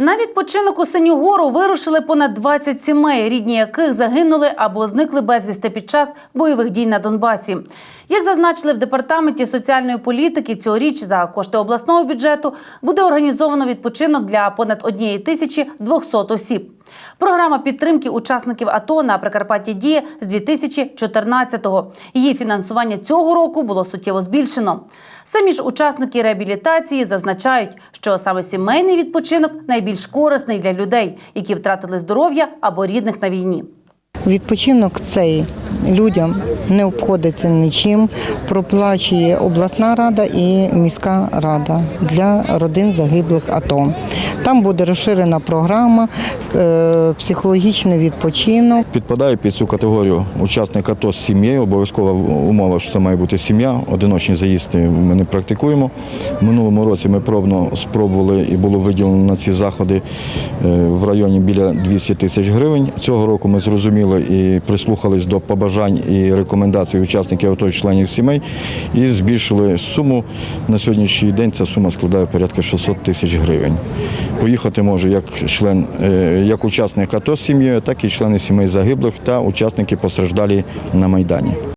На відпочинок у Синюгору вирушили понад 20 сімей, рідні яких загинули або зникли безвісти під час бойових дій на Донбасі. Як зазначили в департаменті соціальної політики, цьогоріч за кошти обласного бюджету буде організовано відпочинок для понад 1 тисячі 200 осіб. Програма підтримки учасників АТО на Прикарпатті діє з 2014-го. Її фінансування цього року було суттєво збільшено. Самі ж учасники реабілітації зазначають, що саме сімейний відпочинок найбільш корисний для людей, які втратили здоров'я або рідних на війні. Відпочинок цей людям не обходиться нічим. Проплачує обласна рада і міська рада для родин загиблих АТО. Там буде розширена програма, е, психологічний відпочинок. Підпадає під цю категорію учасник АТО з сім'єю. Обов'язкова умова, що це має бути сім'я. Одиночні заїзди ми не практикуємо. Минулому році ми пробно спробували і було виділено на ці заходи е, в районі біля 200 тисяч гривень. Цього року ми зрозуміли і прислухались до побажань і рекомендацій учасників АТО і членів сімей і збільшили суму. На сьогоднішній день ця сума складає порядка 600 тисяч гривень. Поїхати може як член, е, як учасник АТО з сім'єю, так і члени сімей загиблих та учасники постраждалі на Майдані.